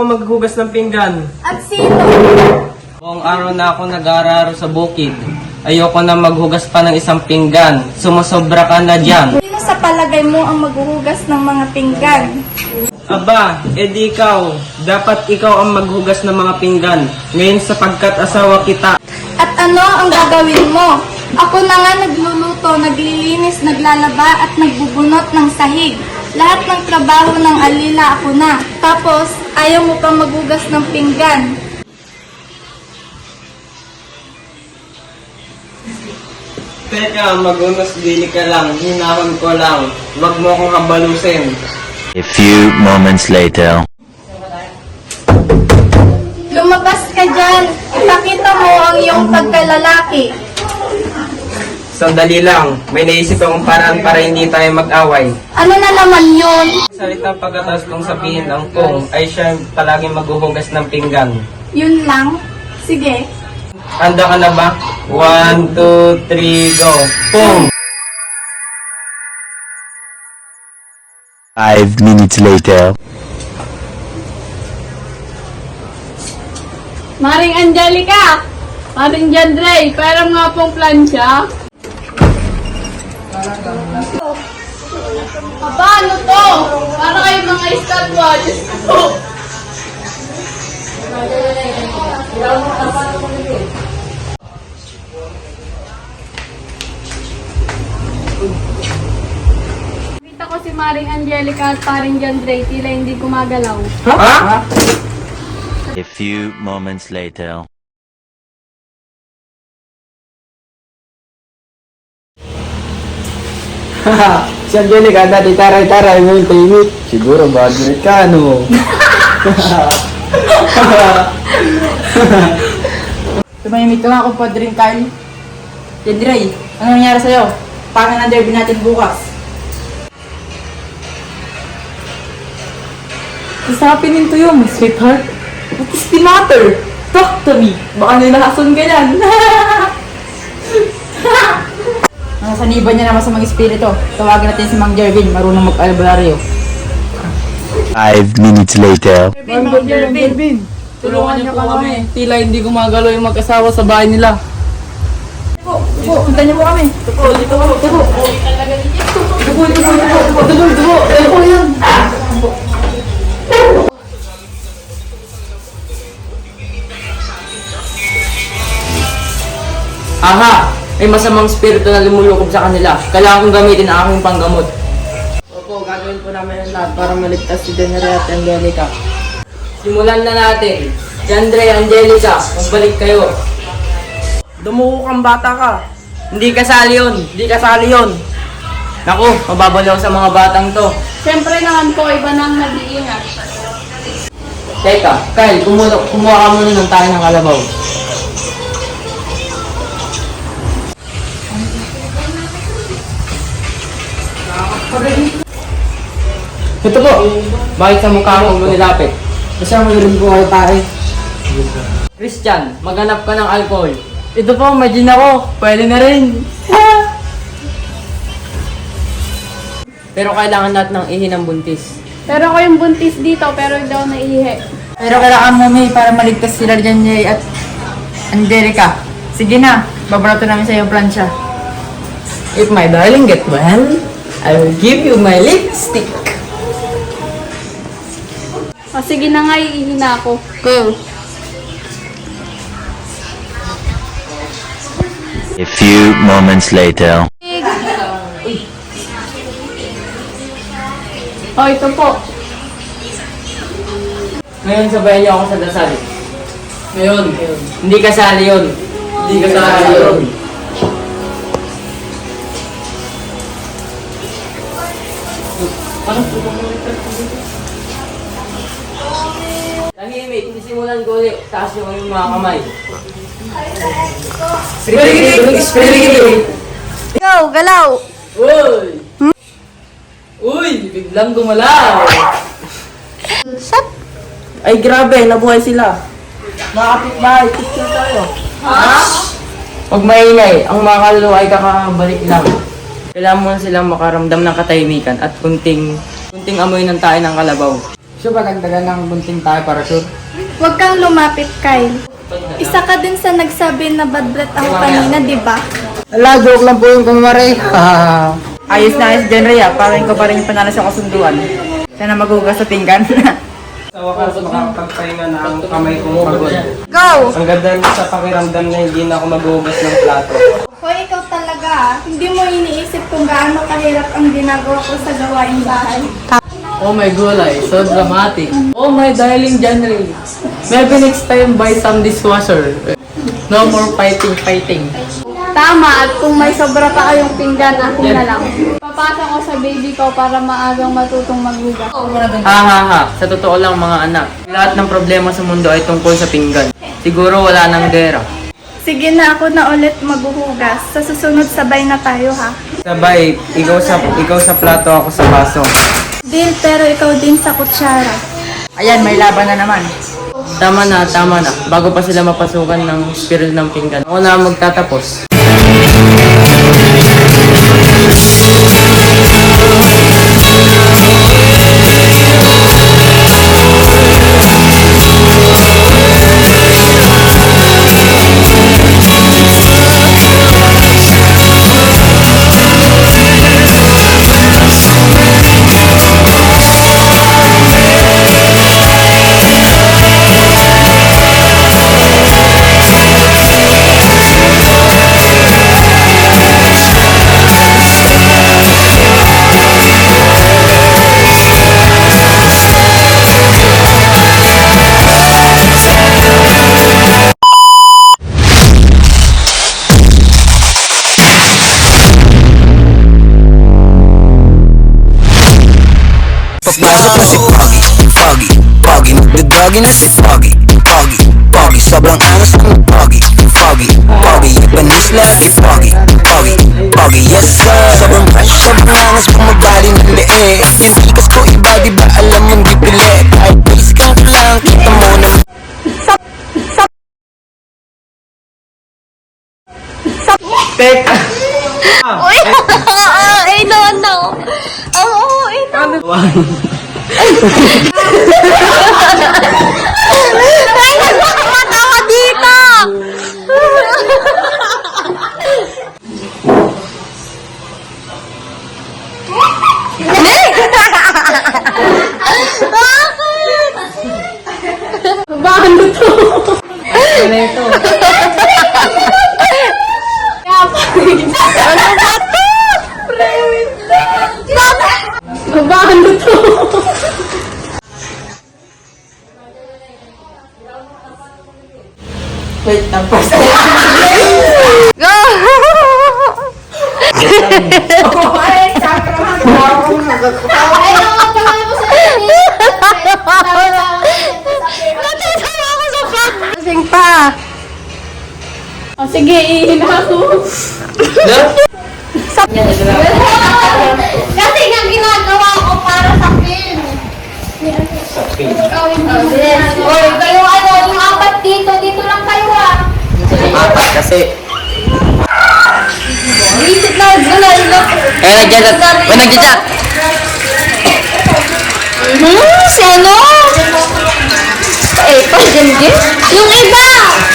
Ayoko maghugas ng pinggan. At sino? Buong araw na ako nag-aararo sa bukid. Ayoko na maghugas pa ng isang pinggan. Sumusobra ka na dyan. Sino sa palagay mo ang maghuhugas ng mga pinggan? Aba, edi ikaw. Dapat ikaw ang maghugas ng mga pinggan. Ngayon sapagkat asawa kita. At ano ang gagawin mo? Ako na nga nagluluto, naglilinis, naglalaba at nagbubunot ng sahig. Lahat ng trabaho ng alila ako na. Tapos, ayaw mo pang maghugas ng pinggan. Teka, magunos dili ka lang. Hinahon ko lang. Huwag mo akong habalusin. A few moments later. Lumabas ka dyan. Ipakita mo ang iyong pagkalalaki. Sandali lang. May naisip akong paraan para hindi tayo mag-away. Ano na naman yun? Salita pagkatas kong sabihin ang kong ay siya palaging maghuhugas ng pinggan. Yun lang? Sige. Handa ka na ba? One, two, three, go. Boom! Five minutes later. Maring Angelica! Maring Jandre, pera nga pong plansya. Aba, ano to? Para kayo mga estatwa. Diyos ko po. Kita ko si Maring Angelica at paring Jandre, tila hindi gumagalaw. Ha? A few moments later. Si Angelica, dati taray-taray mo yung tahimik. Siguro bad ka, no? Tumahimik ka nga kung padring Kyle. Jendray, ano nangyari sa'yo? Paano na derby natin bukas? What's happening to you, my sweetheart? What is the matter? Talk to me. Baka nilahason ka yan. Nasaniban niya naman sa mga espiritu. Tawagan natin si Mang Jervin, marunong mag-albularyo. Five minutes later. Mang Jervin, tulungan niyo po kami. Tila hindi gumagalaw yung mag-asawa sa bahay nila. Po, po, punta niyo po kami. Ito po, dito po, ito po. Ito po, ito po, ito po, ito po, ito po, ito po, ito po, yan. Aha! May masamang spirito na lumulukob sa kanila. Kailangan kong gamitin ang aking panggamot. Opo, gagawin po namin ang lahat para maligtas si Denere at Angelica. Simulan na natin. Jandre, Angelica, magbalik kayo. Dumuko kang bata ka. Hindi kasali yun. Hindi kasali yun. Naku, mababalaw sa mga batang to. Siyempre naman po, iba nang nag-iingat. Teka, Kyle, kumuha, kumuha ka muna ng tayo ng kalabaw. Ito po. Bakit sa mukha mo nilapit? Kasi mo rin po kayo tayo. Christian, maghanap ka ng alcohol. Ito po, may gin ako. Pwede na rin. Pero kailangan natin ng ihi ng buntis. Pero ako yung buntis dito, pero hindi ako naihi. Pero kailangan mo may para maligtas sila dyan Jay at Angelica. Sige na, babarato namin sa iyo plansya. If my darling get well, I will give you my lipstick. O sige na nga, iihi na ako. A few moments later. O ito po. Ngayon sabayan niyo ako sa dasal. Ngayon, hindi kasali yun. Hindi kasali yun. Tahimik, hindi simulan ko ulit. Taas yung mga kamay. Go, galaw! Uy! Uy! Biglang gumalaw! Shut Ay grabe, nabuhay sila. Mga kapitbahay, picture tayo. Huwag maingay, ang mga kaluluwa ay kakabalik lang. Kailangan mo na silang makaramdam ng katahimikan at kunting, kunting amoy ng tayo ng kalabaw. Gusto ba dagdagan ng bunting tayo para sure? Huwag kang lumapit, Kyle. Isa ka din sa nagsabi na bad breath ako kanina, di ba? Ala, joke lang po yung kumare. ayos na ayos dyan, Rhea. Parang ko pa rin panalo sa kasunduan. Sana magugas sa pinggan. Sa wakas, makakapagpahinga na ang kamay kong pagod. Go! Ang ganda sa pakiramdam na hindi na ako maghugas ng plato. Talaga. Hindi mo iniisip kung gaano kahirap ang ginagawa ko sa gawaing bahay. Oh my gulay, so dramatic. Oh my darling Ray. Maybe next time buy some dishwasher. No more fighting, fighting. Tama, at kung may sobra pa kayong pinggan, akin na lang. Papasok ko sa baby ko para maagang matutong maghugas. Ha ha ha, sa totoo lang mga anak, lahat ng problema sa mundo ay tungkol sa pinggan. Siguro wala nang gera. Sige na ako na ulit maghuhugas. Sa susunod sabay na tayo ha. Sabay, ikaw sa, ikaw sa plato, ako sa baso. Deal, pero ikaw din sa kutsara. Ayan, may laban na naman. Tama na, tama na. Bago pa sila mapasukan ng spiral ng pinggan. Ako na magtatapos. Magdadagi na si Foggy, Foggy, Foggy Sobrang angas ng Foggy, Foggy, Foggy Ipanis lahat kay Foggy, Foggy, Foggy Yes sir. Sobrang fresh, sobrang angas bumabali ng leeg. Yung ikas ko iba di ba alam mong di pilit Kahit basic ka lang, kita mo na Teka! Ay, no, no. Oo, ito. Ay, ハハハハ! Wait, tapos. Ay, nakatawa ko sa Natatawa ko sa fan. Kasing pa. O sige, ihin ako. Kasi nga ginagawa ko para sa film. Sa film? Oy, kayo ano, yung apat dito, dito lang kayo ah. Apat kasi. Isip na, ano, ano. Eh, nagjadat. Ba, nagjadat. Hmm, si ano? Eh, pa, din din. Yung iba!